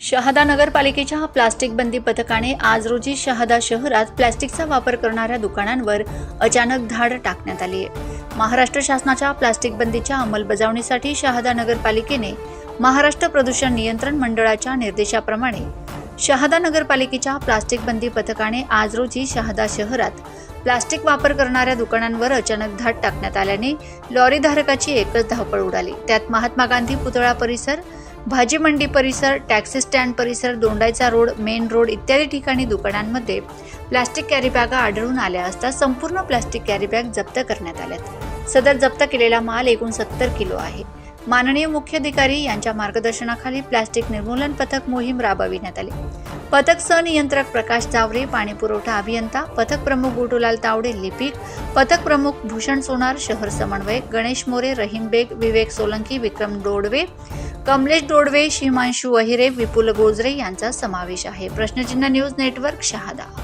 शहादा नगरपालिकेच्या प्लास्टिक बंदी पथकाने आज रोजी शहादा शहरात प्लास्टिकचा वापर करणाऱ्या दुकानांवर अचानक धाड टाकण्यात आली आहे. महाराष्ट्र शासनाच्या प्लास्टिक बंदीच्या अंमलबजावणीसाठी शहादा नगरपालिकेने महाराष्ट्र प्रदूषण नियंत्रण मंडळाच्या निर्देशाप्रमाणे शहादा नगरपालिकेच्या प्लास्टिक बंदी पथकाने आज रोजी शहादा शहरात प्लास्टिक वापर करणाऱ्या दुकानांवर अचानक धाड टाकण्यात आल्याने लॉरी धारकाची एकच धावपळ उडाली. त्यात महात्मा गांधी पुतळा परिसर भाजी मंडी परिसर टॅक्सी स्टँड परिसर दोंडायचा रोड मेन रोड इत्यादी ठिकाणी दुकानांमध्ये प्लास्टिक कॅरीबॅगा आढळून आल्या असता संपूर्ण प्लास्टिक कॅरीबॅग जप्त करण्यात आल्यात. सदर जप्त केलेला माल एकूण सत्तर किलो आहे. माननीय मुख्याधिकारी यांच्या मार्गदर्शनाखाली प्लास्टिक निर्मूलन पथक मोहीम राबविण्यात आली. पथक सनियंत्रक प्रकाश जावरे पाणीपुरवठा अभियंता पथक प्रमुख गोटूलाल तावडे लिपिक पथक प्रमुख भूषण सोनार शहर समन्वयक गणेश मोरे रहीम बेग विवेक सोलंकी विक्रम डोडवे कमलेश डोडवे शिमांशू अहिरे विपुल गोजरे यांचा समावेश आहे. प्रश्नचिन्ह न्यूज नेटवर्क शहादा.